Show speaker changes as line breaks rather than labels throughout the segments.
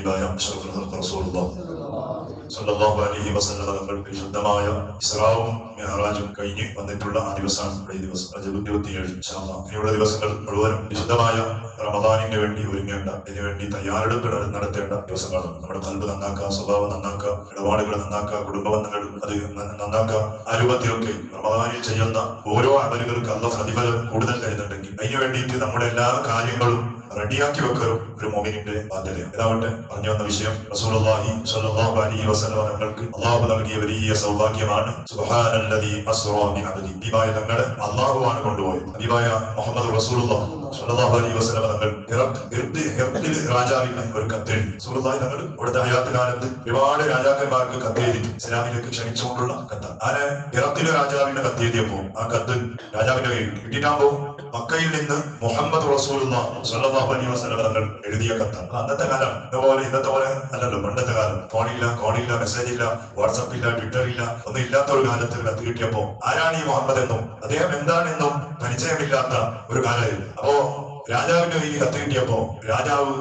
ഹബീബായ സല്ലല്ലാഹു അലൈഹി വസല്ലം തങ്ങൾക്ക് ശുദ്ധമായ ഇസ്രാവും മെഹറാജും കഴിഞ്ഞ് വന്നിട്ടുള്ള ആ ദിവസമാണ് ഈ ദിവസം റജബ് ഇരുപത്തിയേഴ് ഇനിയുള്ള ദിവസങ്ങൾ മുഴുവനും വിശുദ്ധമായ റമദാനിന് വേണ്ടി ഒരുങ്ങേണ്ട ഇതിനു വേണ്ടി തയ്യാറെടുപ്പ് നട- നടത്തേണ്ട ദിവസങ്ങളാണ്. നമ്മുടെ കൽബ് നന്നാക്കുക സ്വഭാവം നന്നാക്കുക ഇടപാടുകൾ നന്നാക്കുക കുടുംബബന്ധങ്ങൾ അത് നന്നാക്കുക. ആ രൂപത്തിലൊക്കെ റമദാനിൽ ചെയ്യുന്ന ഓരോ അമലുകൾക്ക് അല്ല പ്രതിഫലം കൂടുതൽ തരുന്നുണ്ടെങ്കിൽ അതിനു വേണ്ടിയിട്ട് നമ്മുടെ എല്ലാ കാര്യങ്ങളും റെഡിയാക്കി വെക്കലും ഒരു മോമിനിന്റെ ബാധ്യതയാണ് ഇതാവട്ടെ പറഞ്ഞു വന്ന വിഷയം റസൂലുള്ളാഹി സ്വല്ലല്ലാഹു അലൈഹി വസല്ലം തങ്ങൾക്ക് അള്ളാഹു നൽകിയ വലിയ സൗഭാഗ്യമാണ്. സുബ്ഹാനല്ലദീ അസ്റാ ബി അബ്ദി ഹബീബായ തങ്ങളെ അള്ളാഹുവാണ് കൊണ്ടുപോയത്. ഹബീബായ മുഹമ്മദ് റസൂലുള്ളാഹി. അലൈഹി വസല്ലം തങ്ങൾ രാജാവിന് ഒരു കത്തെഴുതി. സുഹൃത്തായി തങ്ങൾ ഇവിടുത്തെ ഹയാത്ത് കാലത്ത് ഒരുപാട് രാജാക്കന്മാർക്ക് കത്തെഴുതി ഇസ്ലാമിലേക്ക് ക്ഷണിച്ചുകൊണ്ടുള്ള കത്ത്. അങ്ങനെ ഹിറത്തിലെ രാജാവിന്റെ കത്തെഴുതിയപ്പോ ആ കത്ത് രാജാവിന്റെ കയ്യിൽ കിട്ടിയിട്ടാകുമ്പോ മക്കയിൽ നിന്ന് മുഹമ്മദ് റസൂലുള്ള സല്ലല്ലാഹു അലൈഹി വസല്ലം എഴുതിയ കത്താണ് അന്നത്തെ കാലം. ഇതുപോലെ ഇന്നത്തെ പോലെ അല്ലല്ലോ പണ്ടത്തെ കാലം. ഫോണില്ല കോണില്ല മെസ്സേജ് ഇല്ല വാട്സപ്പ് ഇല്ല ട്വിറ്റർ ഇല്ല ഒന്നും ഇല്ലാത്ത ഒരു കാലത്ത് കത്ത് കിട്ടിയപ്പോ ആരാണ് ഈ മുഹമ്മദ് എന്നും അദ്ദേഹം എന്താണെന്നും പരിചയമില്ലാത്ത ഒരു കാലമായിരുന്നു. അപ്പോ രാജാവിന്റെ കയ്യിൽ കത്ത് കിട്ടിയപ്പോ രാജാവ്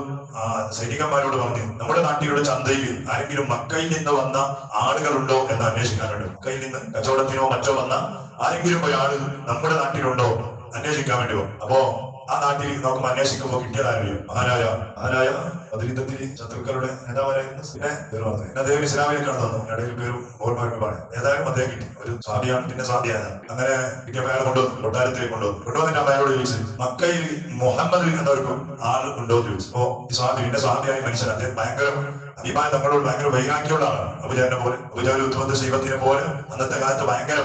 സൈനികന്മാരോട് പറഞ്ഞു നമ്മുടെ നാട്ടിലുള്ള ചന്തയിൽ ആരെങ്കിലും മക്കയിൽ നിന്ന് വന്ന ആളുകളുണ്ടോ എന്ന് അന്വേഷിക്കാനുണ്ട്. മക്കയിൽ നിന്ന് കച്ചവടത്തിനോ മറ്റോ വന്ന ആരെങ്കിലും ഒരാൾ നമ്മുടെ നാട്ടിലുണ്ടോ അന്വേഷിക്കാൻ വേണ്ടി പോകും അപ്പോ ആ നാട്ടിൽ നമുക്ക് അന്വേഷിക്കുമ്പോൾ കിട്ടിയതായിരുന്നു മഹാനായ മഹാനായ അതിരിദ്ധത്തിൽ ശത്രുക്കളുടെ നേതാവായിരുന്നു പിന്നെ പേര് പറഞ്ഞു പിന്നെ അദ്ദേഹം ഇസ്ലാമിലേക്കാണ് തന്നു ഇടയിൽ പേരും ഓർമ്മ പറഞ്ഞു ഏതായാലും അദ്ദേഹം കിട്ടി. ഒരു സ്വാമിയാണ് പിന്നെ സ്വാമിയാണ്. അങ്ങനെ കിട്ടിയപ്പോൾ പേരെ കൊണ്ടുവന്നു. കൊട്ടാരത്തിലേക്ക് കൊണ്ടുവന്നു. കൊണ്ടുവന്നിട്ട് അമ്മയോട് ചോദിച്ചു മക്കയിൽ മുഹമ്മദ് എന്നൊരു ആൾ ഉണ്ടോ? ചോദിച്ചു. അപ്പോ ഈ സ്വാമി പിന്നെ സ്വാമിയായ മനുഷ്യൻ അദ്ദേഹം ഭയങ്കര അഭിമാനം തങ്ങളോട് ഭയങ്കര വൈരാഗ്യമുള്ള ആളാണ്. അബുജാലിനെ പോലെ അബുജാലി ഉത്തമന്ത ശൈവത്തിനെ പോലെ അന്നത്തെ കാലത്ത് ഭയങ്കര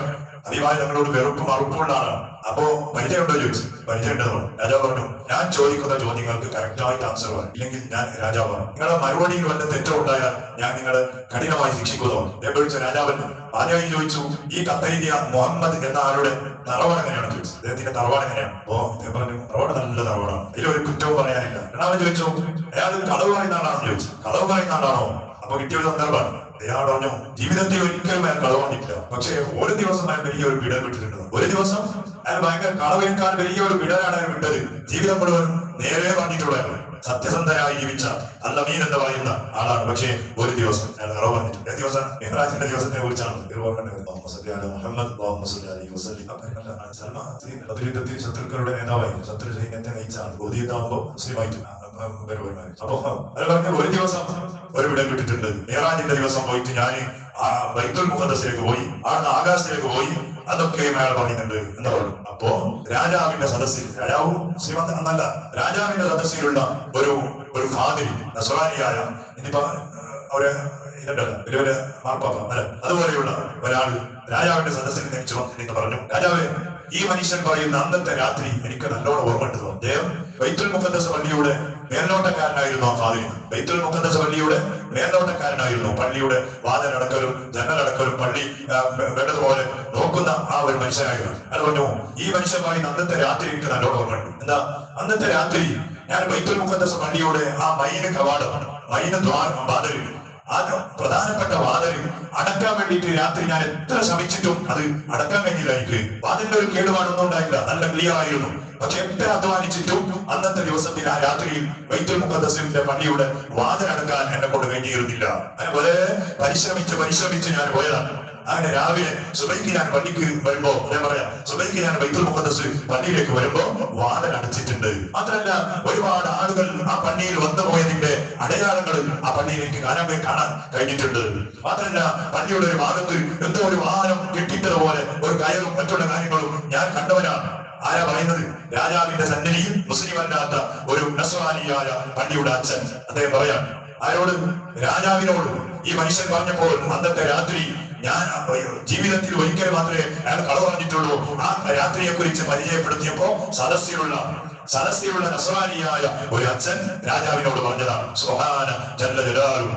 അഭിമാനം തങ്ങളോട് വെറുപ്പും അറുപ്പുള്ള ആളാണ്. അപ്പോ പരിചയമുണ്ടോ ചോദിച്ചു പരിചയമുണ്ടെന്ന് രാജാവ് പറഞ്ഞു ഞാൻ ചോദിക്കുന്ന ചോദ്യങ്ങൾക്ക് കറക്റ്റ് ആയിട്ട് ആൻസർ പറയും ഇല്ലെങ്കിൽ ഞാൻ രാജാവാണ് നിങ്ങളുടെ മറുപടിയിൽ വല്ല തെറ്റോ ഉണ്ടായാൽ ഞാൻ നിങ്ങളെ കഠിനമായി ശിക്ഷിക്കുന്നു വിളിച്ച രാജാവൻ ആദ്യമായി ചോദിച്ചു ഈ കത്തെഴുതിയ മുഹമ്മദ് എന്ന ആളുടെ തറവാട് എങ്ങനെയാണ് ചോദിച്ചു അദ്ദേഹത്തിന്റെ തറവാട് എങ്ങനെയാണ്? അപ്പോ അദ്ദേഹം പറഞ്ഞു തറവാട് നല്ല തറവാടാണ് ഇതിലൊരു കുറ്റവും പറയാനില്ല. രണ്ടാമത് ചോദിച്ചു അയാൾ കളവ് പറയുന്ന ആളാണെന്ന് ചോദിച്ചു. കളവ് പറയുന്ന ആളാണോ അപ്പൊ കിട്ടിയ ഒരു സന്ദർഭമാണ് അയാൾ പറഞ്ഞു ജീവിതത്തിൽ ഒരിക്കലും അയാൾ കളവ് വന്നിട്ടില്ല പക്ഷേ ഒരു ദിവസം അയാൾ വലിയ ഒരു വിടൽ വിട്ടിട്ടുണ്ട് ഒരു ദിവസം അയാൾ ഭയങ്കര കളവിനേക്കാൾ വലിയ ഒരു വിടലാണ് അയാൾ വിട്ടത്. ജീവിതം മുഴുവൻ നേരെ പറഞ്ഞിട്ടുള്ളതാണ് സത്യസന്ധനായി ജീവിച്ച അല്ല മീൻ എന്ന് പറയുന്ന ആളാണ്. പക്ഷേ ഒരു ദിവസം അയാൾ പറഞ്ഞിട്ടുണ്ട് ഏത് ദിവസം? മെഹ്റാജിന്റെ ദിവസത്തെ കുറിച്ചാണ്. ശത്രുക്കളുടെ നേതാവായിരുന്നു ശത്രു സൈന്യത്തെ നയിച്ചാണ്. ബോധിയതാകുമ്പോ മുസ്ലിമായിട്ടുണ്ട് അപ്പൊ അത് പറഞ്ഞ ഒരു ദിവസം ഒരു വിടം കിട്ടിയിട്ടുണ്ട്. മെഹ്റാജിന്റെ ദിവസം പോയിട്ട് ഞാൻ ബൈത്തുൽ മുഖദ്സിലേക്ക് പോയി. ആ ആകാശത്തിലേക്ക് പോയി. അതൊക്കെ അയാൾ പറയുന്നുണ്ട് എന്ന് പറഞ്ഞു അപ്പോ രാജാവിന്റെ സദസ്സിൽ രാജാവും ശ്രീമന്ത എന്നല്ല രാജാവിന്റെ സദസ്സിലുള്ള ഒരു ഒരു ഫാദിരി നസറാനിയായ ഇനിയിപ്പോ ഒരു ഇതുണ്ടല്ലോ മാർപ്പാപ്പ അതുപോലെയുള്ള ഒരാൾ രാജാവിന്റെ സദസ്സിൽ നിന്ന് ചുമന്നു പറഞ്ഞു. രാജാവേ ഈ മനുഷ്യൻ പറയുന്ന അന്നത്തെ രാത്രി എനിക്ക് നല്ലോണം ഓർമ്മയുണ്ട് അദ്ദേഹം ബൈത്തുൽ മുഖദ്ദസ് പള്ളിയുടെ മേൽനോട്ടക്കാരനായിരുന്നു ആ ഫാദിന് ബൈത്തുൽ മുഖദ്ദസ് പള്ളിയുടെ മേൽനോട്ടക്കാരനായിരുന്നു. പള്ളിയുടെ വാതിലടക്കലും ജനലടക്കലും പള്ളി വേണ്ടതുപോലെ നോക്കുന്ന ആ ഒരു മനുഷ്യനായിരുന്നു. അത് പറഞ്ഞു ഈ മനുഷ്യൻ പറയുന്ന അന്നത്തെ രാത്രി എനിക്ക് നല്ലോണം ഓർമ്മയുണ്ട്. എന്താ? അന്നത്തെ രാത്രി ഞാൻ ബൈത്തുൽ മുഖദ്ദസ് പള്ളിയുടെ ആ മൈന കവാടമാണ് മൈന ദ്വാരം വാതിൽ ആ പ്രധാനപ്പെട്ട വാതിൽ അടക്കാൻ വേണ്ടിയിട്ട് രാത്രി ഞാൻ എത്ര ശ്രമിച്ചിട്ടും അത് അടക്കാൻ കഴിഞ്ഞില്ല എനിക്ക്. വാതിലിന്റെ ഒരു കേടുപാടൊന്നും ഉണ്ടായില്ല. നല്ല ക്ലിയർ ആയിരുന്നു പക്ഷെ എത്ര അധ്വാനിച്ചിട്ടും അന്നത്തെ ദിവസത്തിൽ ആ രാത്രിയിൽ വൈദ്യുൽ മുഖദസിന്റെ പള്ളിയുടെ വാതിൽ അടക്കാൻ എന്നെ കൊണ്ട് കഴിഞ്ഞിരുന്നില്ല. വളരെ പരിശ്രമിച്ച് പരിശ്രമിച്ച് ഞാൻ പോയതാണ്. അങ്ങനെ രാവിലെ സുബൈക്ക് ഞാൻ പള്ളിക്ക് വരുമ്പോ ഞാൻ പറയാം സുബൈക്ക് ഞാൻ ബൈത്തുൽ മുഖദ്സ് പള്ളിയിലേക്ക് വരുമ്പോ വാതിൽ അടച്ചിട്ടുണ്ട്. മാത്രമല്ല ഒരുപാട് ആളുകൾ ആ പള്ളിയിൽ വന്നു പോയതിന്റെ അടയാളങ്ങൾ ആ പള്ളിയിലേക്ക് കാണാൻ കാണാൻ കഴിഞ്ഞിട്ടുണ്ട്. മാത്രമല്ല പള്ളിയുടെ ഒരു ഭാഗത്ത് എന്തോ ഒരു വാഹനം കെട്ടിട്ടതുപോലെ ഒരു കയറും മറ്റുള്ള കാര്യങ്ങളും ഞാൻ കണ്ടവനാണ് ആരാ പറയുന്നത്? രാജാവിന്റെ സന്നിധിയിൽ മുസ്ലിം അല്ലാത്ത ഒരു നസ്വാനിയായ പള്ളിയുടെ അച്ഛൻ. അദ്ദേഹം പറയാം ആരോട്? രാജാവിനോട്. ഈ മനുഷ്യൻ പറഞ്ഞപ്പോൾ അന്നത്തെ രാത്രി ഞാൻ ജീവിതത്തിൽ ഒരിക്കൽ മാത്രമേ അയാൾ കളവ് പറഞ്ഞിട്ടുള്ളൂ. ആ രാത്രിയെ കുറിച്ച് പരിചയപ്പെടുത്തിയപ്പോ സദസ്സിലുള്ള സദസ്സിലുള്ള നസറാനിയായ ഒരു അച്ഛൻ രാജാവിനോട് പറഞ്ഞതാണ്. സുഹാന ചല്ല ജലാലും.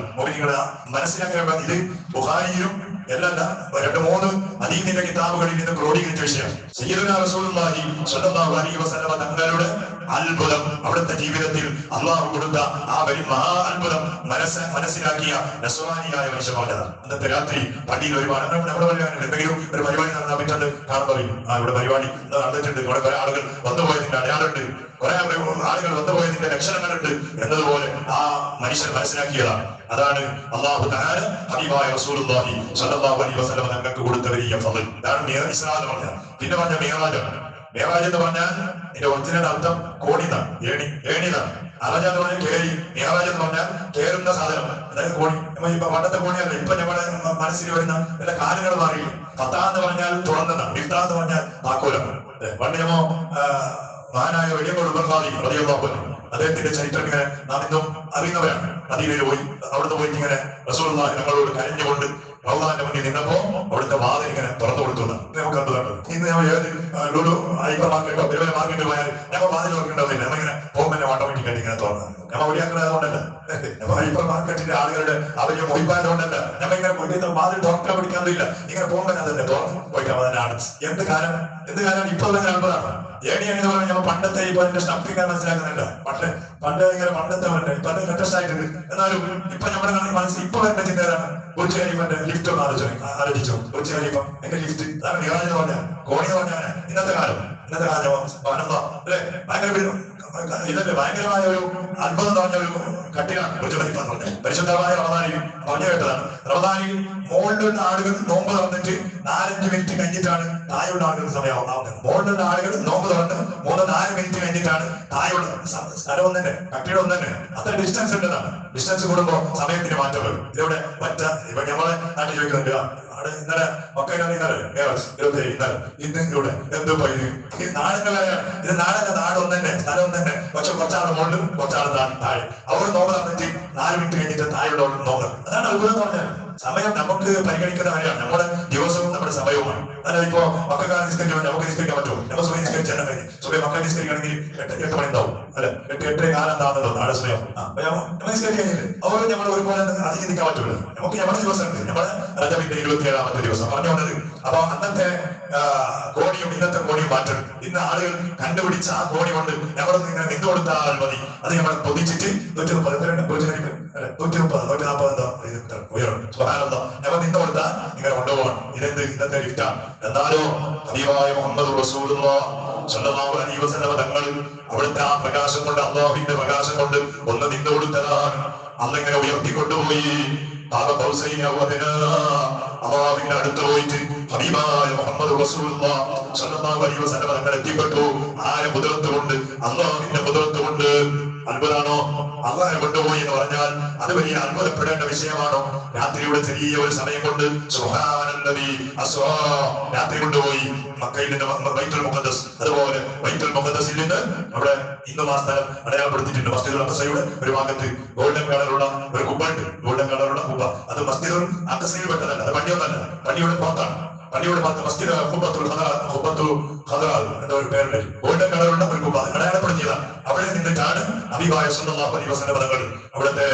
മനസ്സിലാക്കാൻ ഇത് ബുഹാരിയിലും എല്ലല്ല രണ്ട് മൂന്ന് അദീനിന്റെ കിതാബുകളിൽ നിന്ന് ക്രോഡീകരിച്ച വിഷയം. സയ്യിദുന റസൂലുള്ളാഹി അലൈഹി വസല്ലം തങ്ങളുടെ അത്ഭുതം അവിടുത്തെ ജീവിതത്തിൽ അള്ളാഹു കൊടുത്ത ആ വലിയ മഹാ അത്ഭുതം മനസ്സ് മനസ്സിലാക്കിയ നസ്വാനിയായ മനുഷ്യ പറഞ്ഞത് അന്നത്തെ രാത്രി പള്ളിയിൽ ഒരുപാട് നമ്മുടെ പരിപാടി എന്തെങ്കിലും ഒരു പരിപാടി നടന്നാൽ പറ്റുന്നത് കാണാൻ പറയും ആ ഇവിടെ പരിപാടി നടന്നിട്ടുണ്ട്. ഇവിടെ കുറെ ആളുകൾ വന്നുപോയതിന്റെ അടയാളുണ്ട് കുറെ ആളുകൾ വന്നുപോയതിന്റെ ലക്ഷണങ്ങളുണ്ട് എന്നതുപോലെ ആ മനുഷ്യൻ മനസ്സിലാക്കിയതാണ്. അതാണ് അള്ളാഹു താര ഹബീബായ റസൂലുള്ളാഹി സ്വല്ലല്ലാഹു അലൈഹി വസല്ലം തങ്ങൾക്ക് കൊടുത്ത വലിയ ഫളൽ ഇതാണ് പിന്നെ പറഞ്ഞ മേറാജാണ് മേറാജ് എന്ന് പറഞ്ഞാൽ എന്റെ ഒറിജിനൽ അർത്ഥം കോടിതാണ് ഏണി ഏണിതാണ് അറജ എന്ന് പറഞ്ഞാൽ കേരി മേറാജ് എന്ന് പറഞ്ഞാൽ കേറുന്ന സാധനം. അതായത് കോണി ഇപ്പൊ പണ്ടത്തെ കോണിയല്ല ഇപ്പൊ നമ്മുടെ മനസ്സിൽ വരുന്ന എന്റെ കാലുകൾ മാറിയില്ല പത്താ എന്ന് പറഞ്ഞാൽ തുറന്നതാണ്. മിഫ്താ എന്ന് പറഞ്ഞാൽ താക്കോലാണ്? പണ്ട് ഞമ്മോ ആ, മഹാനായ വലിയ റളിയല്ലാഹു അൻഹു അദ്ദേഹത്തിന്റെ ചരിത്രം ഇങ്ങനെ നാം ഇന്നും അറിയുന്നവരാണ്. നദിയിലേക്ക് പോയി അവിടുന്ന് പോയിട്ട് ഇങ്ങനെ റസൂലുള്ളാഹി നമ്മളോട് കരഞ്ഞുകൊണ്ട് റൗദാന്റെ മുന്നിൽ നിന്നപ്പോ അവിടുത്തെ വാതിൽ ഇങ്ങനെ തുറന്നു കൊടുക്കുന്നത് നമുക്ക് കണ്ടതാണ് ഇന്ന് നമ്മൾ ഏത് മാർക്കറ്റോ വലിയ മാർക്കറ്റിൽ പോയാൽ ഞങ്ങൾ വാതിൽ തുറക്കേണ്ടതില്ല. നമ്മളിങ്ങനെ പോകുമ്പോൾ ഓട്ടോമാറ്റിക്കായിട്ട് ഇങ്ങനെ തുറന്നു. ഒഴിയാക്കുന്നതുകൊണ്ടല്ല നമ്മൾ ഹൈപ്പർ മാർക്കറ്റിന്റെ ആളുകളുടെ അവർ മൊഴിപ്പായതുകൊണ്ടല്ല നമ്മൾ ഇങ്ങനെ പോയിട്ട് മാതിരി ഡോക്ടറെ പഠിക്കാറില്ല ഇങ്ങനെ പോകുമ്പോൾ അതല്ലേ തുറന്നു പോയിക്കാൻ എന്ത് കാലം? എന്ത് കാലം ഇപ്പൊ തന്നെ അൻപതാണ് ഏണി എന്ന് പറഞ്ഞാൽ നമ്മൾ പണ്ടത്തെ ഇപ്പൊ അതിന്റെ സ്റ്റഫിംഗ് മനസ്സിലാക്കുന്നില്ല പണ്ട് പണ്ട് ഇങ്ങനെ പണ്ടത്തെ വരണ്ടേ ഇപ്പൊ അത് ലേറ്റസ്റ്റ് ആയിട്ടുണ്ട്. എന്നാലും ഇപ്പൊ നമ്മുടെ മനസ്സിൽ ഇപ്പൊ വരുന്ന ചിന്തയാണ് ബുർജ് കഴിയുമ്പോൾ ലിഫ്റ്റ് ഒന്ന് ആലോചിച്ചു ആലോചിച്ചു ബുർജ് ഖലീഫ എന്റെ ലിഫ്റ്റ് അതാണ് പറഞ്ഞ കോണി എന്ന് ഇന്നത്തെ കാലം. ഇന്നത്തെ കാലം അല്ലെ? ഭയങ്കര ഇതല്ലേ ഭയങ്കരമായ ഒരു അത്ഭുതം പറഞ്ഞ ഒരു കട്ടിയാണ് ഖലീഫ പറഞ്ഞത്. പരിശുദ്ധമായ റമദാനിൽ പറഞ്ഞു കേട്ടതാണ്. റമദാനിൽ മോളുടെ ആളുകൾ നോമ്പ് തുറന്നിട്ട് നാലഞ്ച് മിനിറ്റ് കഴിഞ്ഞിട്ടാണ് തായുള്ള ആളുകൾ സമയമാവുന്നത്. മോളുടെ ആളുകൾ നോമ്പ് തുറന്ന് മൂന്ന് നാല് മിനിറ്റ് കഴിഞ്ഞിട്ടാണ് തായുള്ള സ്ഥലം ഒന്ന് കട്ടിടം ഒന്ന് അത്ര ഡിസ്റ്റൻസ് ഉണ്ടെന്നാണ്. ഡിസ്റ്റൻസ് കൂടുമ്പോൾ സമയത്തിന് മാറ്റം വരും. ഇതോടെ മറ്റ ഇപ്പൊ നമ്മളെ നാട്ടിൽ ചോദിക്കുന്നുണ്ട് അവിടെ ഇന്നലെ മക്കയിലാണ് ഇന്നലെ ഏകദേശം ഇരുപത്തി ഏഴ് ഇന്നലെ ഇന്ന് ഇവിടെ എന്ത് പയ്യന് ഈ വേറെ ഇത് നാടല്ല നാട് ഒന്ന് തന്നെ സ്ഥലം തന്നെ പക്ഷെ കുറച്ചാൾ മുകളിലും കുറച്ചാൾ താഴെ. അവർ നോക്കാൻ പറ്റി നാല് മിനിറ്റ് കഴിഞ്ഞിട്ട് താഴെയുള്ള നോമ്പ് അതാണ് അത്ഭുതം എന്ന് പറഞ്ഞാൽ സമയം നമുക്ക് പരിഗണിക്കുന്ന കാര്യമാണ്. നമ്മുടെ ദിവസവും നമ്മുടെ സമയവുമാണ്. അതായത് ഇപ്പോ മക്കൾക്കാർ നിസ്കരിക്കാൻ നമുക്ക് നിസ്കരിക്കാൻ പറ്റുമോ? നമ്മൾ സമയം നിസ്കരിച്ചാൽ കഴിഞ്ഞ് സുഖം മക്കൾ നിസ്കരിക്കണമെങ്കിൽ എട്ട് എട്ട് മണി ഉണ്ടാവും. അല്ലെ എട്ട് എട്ടര കാലം എന്താണെന്ന് നാളെ സമയം നമ്മൾ നിസ്കരിക്കുന്നില്ല അവർ നമ്മൾ ഒരുപോലെ അധികം പറ്റില്ല നമുക്ക് നമ്മുടെ ദിവസം ഉണ്ട് നമ്മുടെ രജമിന്റെ ഇരുപത്തി ഏഴാമത്തെ ദിവസം. പറഞ്ഞു വന്നത് അപ്പൊ അന്നത്തെ കോടിയും ഇന്നത്തെ കോടിയും മാറ്റം ഇന്ന് ആളുകൾ കണ്ടുപിടിച്ച ആ കോടി കൊണ്ട് ഞങ്ങൾ ഇങ്ങനെ നിന്നു കൊടുത്താൽ മതി അത് നമ്മൾ പൊതിച്ചിട്ട് നൂറ്റി മുപ്പത്? നൂറ്റി മുപ്പത് നൂറ്റി നാൽപ്പത് എന്തോ ഉയരം സുബ്ഹാനല്ലാ. ഞങ്ങൾ നിന്ന് കൊടുത്താൽ ഇങ്ങനെ കൊണ്ടുപോകണം ഇതെന്ത് ഇന്നത്തെ ലിഫ്റ്റാണ് എന്നാലോ ഹബീബായ മുഹമ്മദ് റസൂലുള്ള അലൈഹി വസല്ലമ തങ്ങൾ അവിടുത്തെ ആ പ്രകാശം കൊണ്ട് അള്ളാഹുവിന്റെ പ്രകാശം കൊണ്ട് ഒന്ന് നിന്ന് കൊടുത്തതാണ് അന്നിങ്ങനെ ഉയർത്തിക്കൊണ്ടുപോയി. അള്ളാഹുവിന്റെ അടുത്ത് പോയിട്ട് ഹബീബായ മുഹമ്മദ് റസൂലുള്ളാഹ് സ്വല്ലല്ലാഹു അലൈഹി വസല്ലം തങ്ങൾ എത്തിപ്പെട്ടു. ആരെ കുതിരത്ത് കൊണ്ട് അള്ളാഹുവിന്റെ കുതിരത്ത് കൊണ്ട് അത്ഭുതാണോ അള്ളാഹെ കൊണ്ടുപോയി എന്ന് പറഞ്ഞാൽ അത് വലിയ അത്ഭുതപ്പെടേണ്ട വിഷയമാണോ? രാത്രിയുടെ ചെറിയ ഒരു സമയം കൊണ്ട് രാത്രി കൊണ്ടുപോയി മക്കയിൽ നിന്ന് ബൈത്തുൽ മുഖദ്ദസ് അതുപോലെ ബൈത്തുൽ മുഖദ്ദസിൽ നിന്ന് അവിടെ ഇന്ന് ആ സ്ഥലം അടയാളപ്പെടുത്തിയിട്ടുണ്ട്. മസ്ജിദുൽ അക്കസയുടെ ഒരു ഭാഗത്ത് ഗോൾഡൻ കളറുള്ള ഒരു കുബ്ബ ഗോൾഡൻ കളറുള്ള കുബ്ബ അത് മസ്ജിദുൽ അക്കസയിൽ പെട്ടതല്ല അത് പണിയൊന്നല്ല പണിയുടെ പുറത്താണ്. പള്ളിയുടെ മസ്ജിദ് ഹുബത്തുൽ കുബ്ബത്തുൽ ഖദറ എന്ന ഒരു പേരുണ്ട് ഗോൾഡൻ കളറുള്ള ഒരു കുബ അടയാളപ്പെടുത്തിയതാണ് അവിടെ നിന്നിട്ടാണ് അബിബായ സല്ലല്ലാഹു അലൈഹി വസല്ലം തങ്ങൾ അവിടുത്തെ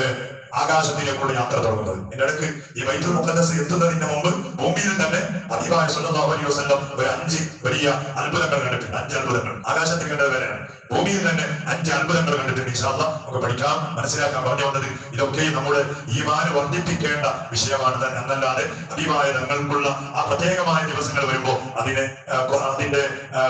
ആകാശത്തിലേക്കുള്ള യാത്ര തുടങ്ങുന്നത്. ഇതിനിടയ്ക്ക് ഈ ബൈത്തുൽ മുഖദ്ദസ് എത്തുന്നതിന് മുമ്പ് ഭൂമിയിൽ തന്നെ അബിബായ സല്ലല്ലാഹു അലൈഹി വസല്ലം ഒരു അഞ്ച് വലിയ അത്ഭുതങ്ങൾ കണ്ടിട്ടുണ്ട്. അഞ്ച് അത്ഭുതങ്ങൾ. ആകാശത്തിൽ കണ്ടത് വരെയാണ് ഭൂമിയിൽ തന്നെ അഞ്ച് അത്ഭുതങ്ങൾ കണ്ടിട്ടുണ്ട് ഇൻഷാല്ല നമുക്ക് പഠിക്കാം മനസ്സിലാക്കാൻ പറഞ്ഞു വന്നത്. ഇതൊക്കെ നമ്മുടെ ഈമാന് വർദ്ധിപ്പിക്കേണ്ട വിഷയമാണ് തന്നെ. എന്നല്ലാതെ അതീവായ തങ്ങൾക്കുള്ള ആ പ്രത്യേകമായ ദിവസങ്ങൾ വരുമ്പോൾ അതിനെ അതിന്റെ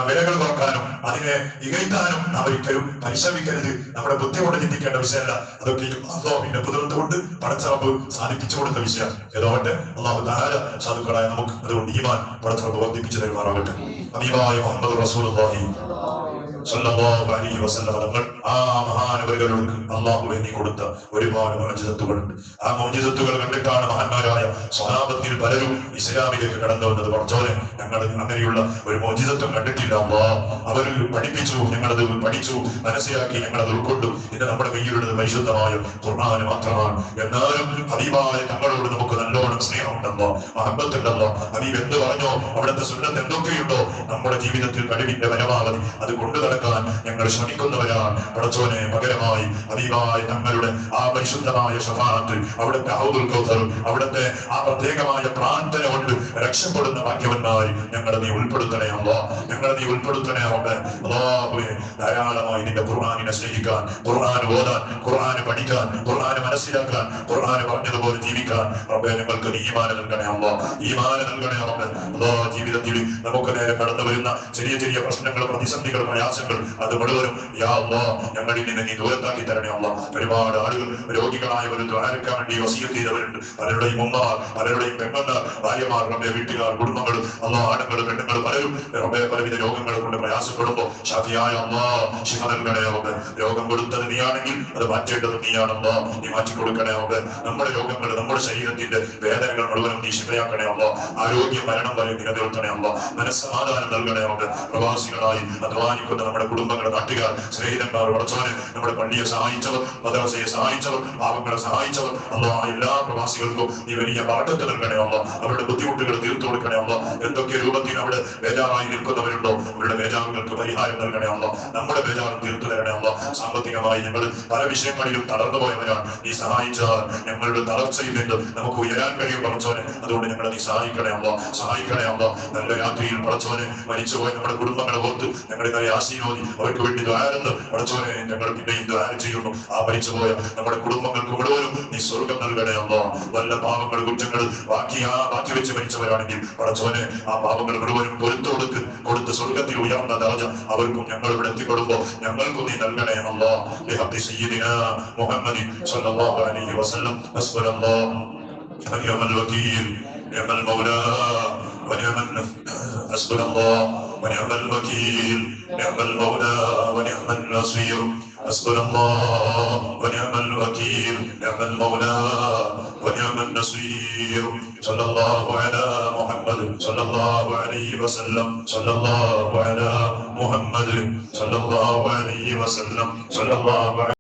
വിലകൾ കുറക്കാനും അതിനെ ഇകഴ്ത്താനും നാം ഒരിക്കലും പരിശ്രമിക്കരുത്. നമ്മുടെ ബുദ്ധി കൊണ്ട് ചിന്തിക്കേണ്ട വിഷയമല്ല. അതൊക്കെ അള്ളാഹുവിന്റെ പുതിർത്ത് കൊണ്ട് പടച്ചറപ്പ് സാധിപ്പിച്ചു കൊടുത്ത വിഷയം. ഏതോട്ടെ അള്ളാഹു ധാരാള സാധുക്കളായ നമുക്ക് അതുകൊണ്ട് ഈമാൻ പടച്ചറപ്പ് വർദ്ധിപ്പിച്ചു തരുമാറാകട്ടെ. അതീവായ മുഹമ്മദ് റസൂലുള്ളാഹി സല്ലല്ലാഹു അലൈഹി വസല്ലം തങ്ങൾ ആ മഹാനവരുകൾക്ക് അള്ളാഹു എണ്ണി കൊടുത്ത ഒരുപാട് മോചിതത്വങ്ങളുണ്ട് ആ മോചിതത്വങ്ങൾ കണ്ടിട്ടാണ് മഹാന്മാരായ സ്വഹാബത്തിൽ പലരും ഇസ്ലാമിലേക്ക് കടന്നു വന്നത്. പറഞ്ഞോനെ ഞങ്ങൾ അങ്ങനെയുള്ള ഒരു മോചിതത്വം കണ്ടിട്ടില്ല. അള്ളാ അവർ പഠിപ്പിച്ചു ഞങ്ങളത് പഠിച്ചു മനസ്സിലാക്കി ഞങ്ങളത് ഉൾക്കൊണ്ടു. ഇത് നമ്മുടെ കയ്യിലുള്ളത് പരിശുദ്ധമായ ഖുർആൻ മാത്രമാണ്. എന്നാലും ഹബീബായ തങ്ങളോട് നമുക്ക് നല്ലോണം സ്നേഹമുണ്ടല്ലോ മഹബത്തുണ്ടല്ലോ. ഹബീബ് എന്ത് പറഞ്ഞോ അവിടുത്തെ സുന്നത്ത് എന്തൊക്കെയുണ്ടോ നമ്മുടെ ജീവിതത്തിൽ കഴിവിന്റെ പരമാവധി അത് കൊണ്ടു മറികടക്കാൻ ഞങ്ങൾ ശ്രമിക്കുന്നവരാണ് പടച്ചോനെ പകരമായി അതീവായി തങ്ങളുടെ ആ പരിശുദ്ധമായ ഷഫാത്ത് അവിടുത്തെ ഔദുൽ കൗസറും അവിടുത്തെ ആ പ്രത്യേകമായ പ്രാർത്ഥന കൊണ്ട് രക്ഷപ്പെടുന്ന ഭാഗ്യവന്മാരി ഞങ്ങളെ നീ ഉൾപ്പെടുത്തണേ അല്ലോ ഞങ്ങളെ നീ ഉൾപ്പെടുത്തണേ അവിടെ അള്ളാഹുവേ ധാരാളമായി നിന്റെ ഖുർആാനിനെ സ്നേഹിക്കാൻ ഖുർആൻ ഓതാൻ ഖുർആൻ പഠിക്കാൻ ഖുർആൻ മനസ്സിലാക്കാൻ ഖുർആൻ പറഞ്ഞതുപോലെ ജീവിക്കാൻ റബ്ബെ ഞങ്ങൾക്ക് നീ ഈമാന നൽകണേ അല്ലോ ഈമാന നൽകണേ റബ്ബെ. അല്ലോ ജീവിതത്തിൽ നമുക്ക് നേരെ കടന്നു വരുന്ന ചെറിയ ചെറിയ പ്രശ്നങ്ങൾ പ്രതിസന്ധികൾ പ്രയാസങ്ങൾ അത് മുഴുവനും യാ ഞങ്ങൾ ഞങ്ങളിൽ നീ ദൂരത്താക്കി തരണേ ഒരുപാട് ആളുകൾ രോഗികളായവരും ദ്വാരക്കാൻ വേണ്ടി വസീയം ചെയ്തവരുണ്ട്. പലരുടെയും ഉമ്മമാർ പലരുടെയും പെങ്ങന്മാർ ഭാര്യമാർ റബ്ബെ വീട്ടുകാർ കുടുംബങ്ങൾ അല്ലോ ആണുങ്ങൾ പെണ്ണുങ്ങൾ പലരും റബ്ബെ പലവിധ രോഗങ്ങൾ കൊണ്ട് പ്രയാസപ്പെടുമ്പോൾ അല്ലോ ശിവ നൽകണേ റബ്ബെ രോഗം കൊടുത്തത് നീയാണെങ്കിൽ അത് മാറ്റേണ്ടത് നീയാണല്ലോ നീ മാറ്റി കൊടുക്കണേ റബ്ബെ നമ്മുടെ രോഗങ്ങൾ നമ്മുടെ ശരീരത്തിന്റെ വേദനകൾ മുഴുവനും നീ ശിവയാക്കണേ അമ്മ ആരോഗ്യം മരണം വരെ നിലനിർത്തണേ അമ്മ മനസ്സമാധാനം നൽകണേ അവിടെ പ്രവാസികളായി അധ്വാനിക്കുന്ന നമ്മുടെ കുടുംബങ്ങളെ നാട്ടുകാർ സ്നേഹിതന്മാർ വളച്ചവന് നമ്മുടെ പള്ളിയെ സഹായിച്ചവർ മദ്രസയെ സഹായിച്ചവർ പാപങ്ങളെ സഹായിച്ചവർ. അല്ലോ എല്ലാ പ്രവാസികൾക്കും നീ വലിയ പാട്ടത്ത് നൽകണേ അല്ലോ അവരുടെ ബുദ്ധിമുട്ടുകൾ തീർത്തു കൊടുക്കണേ ഉള്ളോ എന്തൊക്കെ രൂപത്തിൽ അവിടെ ബേജാറായി നിൽക്കുന്നവരുണ്ടോ? അവരുടെ ബേജാറുകൾക്ക് പരിഹാരം നൽകണേ ഉള്ളോ നമ്മുടെ ബേജാറും തീർത്തു തരണേ ഉള്ളോ സാമ്പത്തികമായി ഞങ്ങൾ പല വിഷയങ്ങളിലും തളർന്നു പോയവരാണ്. നീ സഹായിച്ചാൽ ഞങ്ങളുടെ തളർച്ചയിൽ നിന്ന് നമുക്ക് ഉയരാൻ കഴിയും പറച്ചോനെ അതുകൊണ്ട് ഞങ്ങളെ നീ സഹായിക്കണേ ഉള്ളോ സഹായിക്കണേ ഉള്ളോ നല്ല രാത്രിയിൽ പറച്ചോനെ മരിച്ചുപോയ നമ്മുടെ കുടുംബങ്ങളെ ഓർത്ത് ഞങ്ങളെ നല്ല ആശീർവദി അവർക്ക് വേണ്ടി ദ്വാരെന്ന് പറച്ചോനെ ഞങ്ങൾ പിന്നെയും ദ്വാരം ചെയ്യുന്നു ആ മരിച്ചുപോയ നമ്മുടെ കുടുംബങ്ങൾക്ക് മുഴുവനും നീ സ്വർഗം നൽകണേ അല്ലോ വല്ല പാപങ്ങൾ കുറ്റങ്ങൾ ബാക്കി ആ ബാക്കി വെച്ച് മരിച്ചവരാണെങ്കിൽ പറച്ചോനെ ആ പാപങ്ങൾ മുഴുവനും പൊരുത്തു കൊടുത്ത് കൊടുത്ത് സ്വർഗത്തിൽ ഉയർന്ന ദാജ അവർക്കും ഞങ്ങൾ ഇവിടെ എത്തിപ്പെടുമ്പോ ഞങ്ങൾക്കും നീ നൽകണേ അല്ലോ ബിഹബ്ദി സയ്യിദിനാ മുഹമ്മദ് സ്വല്ലല്ലാഹു അലൈഹി വസല്ലം ഹസ്ബുനല്ലാഹ് ونعم الوكيل نعم المولى ونعم النف- حسبنا الله ونعم الوكيل نعم المولى ونعم النصير. حسبنا الله ونعم الوكيل. نعم المولى ونعم النصير. صلى الله على محمد. صلى الله عليه وسلم. صلى الله على محمد. صلى الله عليه وسلم. صلى الله عليه